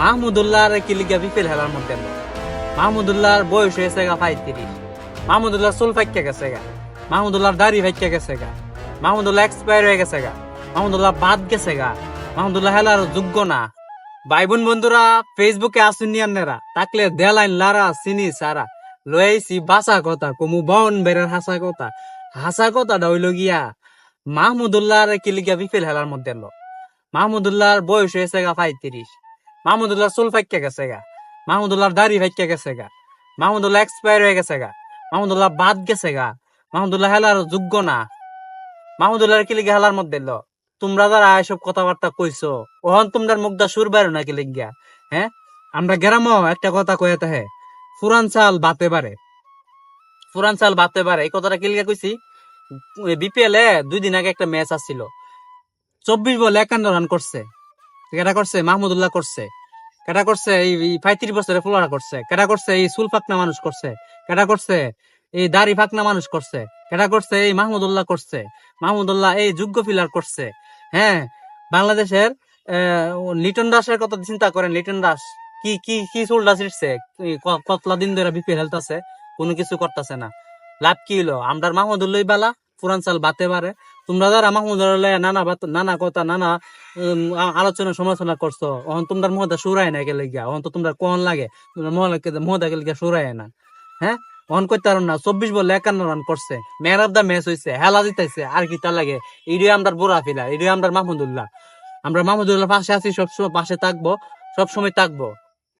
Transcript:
মাহমুদুল্লাহ কি লিগা বিপিএল খেলার মধ্যে। মাহমুদুল্লাহর বয়স হয়েছে গা পঁয়ত্রিশ। মাহমুদুল্লাহ চুল ফাইকা গেছে গা। মাহমুদুল্লাহর দাড়ি ফাইকা গেছে গা। মাহমুদুল্লাহ এক্সপায়ার হয়ে গেছে গা। মাহমুদুল্লাহ বাদ গেছে গা। মাহমুদুল্লাহ হেলার যোগ্য না। ভাই বোন বন্ধুরা ফেসবুকে আসুন নিয়ান্নেরা তাকলে দেলাইন লারা চিনি সারা। লইছি বাসা কথা, কমু বন বেরের হাসা কথা। হাসা কথাটা হইল গিয়া, মাহমুদুল্লাহর কি লিগা বিপিএল হেলার মধ্যে মাহমুদুল্লাহর বয়স হয়েছে গা পঁয়ত্রিশ। মাহমুদুল্লাহ চুল ফাইকা গেছে গা। মাহমুদুল্লাহর দাড়ি ফাইকা গেছে গা। মাহমুদুল্লাহ এক্সপায়ার হয়ে গেছে গা। মাহমুদুল্লাহ বাদ গেছে গা। মাহমুদুল্লাহ হেলার যোগ্য না। মাহমুদুল্লাহ কি লিগা হেলার মধ্যে লো? তোমরা যারা এসব কথাবার্তা কইছো, ওহন তোমরা মুখদা সুর বাইরো না কি লিগিয়া? হ্যাঁ? আমরা গ্রামও একটা কথা কয়ে তাহে ফুরান চাল বাতে পারে। ফুরান চাল বাতে পারে। এই কথাটা কি লিগা কইছি? বিপিএল এ দুই দিন আগে একটা ম্যাচ আসছিল। চব্বিশ বলে একান্ন রান করছে। কেটা করছে? মাহমুদুল্লাহ করছে। কেটা করছে? এই পঁয়ত্রিশ বছরে ফুলারা করছে। কেটা করছে? এই চুল ফাকনা মানুষ করছে। কেটা করছে? এই দাড়ি ফাকনা মানুষ করছে। কেটা করছে? এই মাহমুদুল্লাহ করছে। মাহমুদুল্লাহ এই যোগ্য ফিলার করছে। হ্যাঁ বাংলাদেশের লিটন দাসের কথা চিন্তা করেন। লিটন দাস কি কি কি চুলটা ছিটছে কতলা দিন ধরে বিপিএল খেলতেছে কোনো কিছু করতেছে না। লাভ কি হলো আমরা মাহমুদুল্লাহ বালা, পুরান চাল বাতে পারে তোমরা যারা মাহমুদুল্লাহ নানা বাত- নানা কথা, নানা আলোচনা, সমালোচনা করছ, অহন তোমরা মহদা সুরায় না গেলে গিয়া, অহন তো তোমরা কোন লাগে? মহদা গেলে গিয়া সুরায় না। হ্যাঁ? অহন করতে পারো না, চব্বিশ বলে একান্ন রান করছে। ম্যান অফ দা ম্যাচ হয়েছে হেলা জিতাইছে, আর কি তার লাগে? ইডিও আমরা বুড়া ফিলা ইডিও আমরা মাহমুদুল্লাহ। আমরা মাহমুদুল্লাহ পাশে আছি, সবসময় পাশে থাকব, সবসময় থাকব।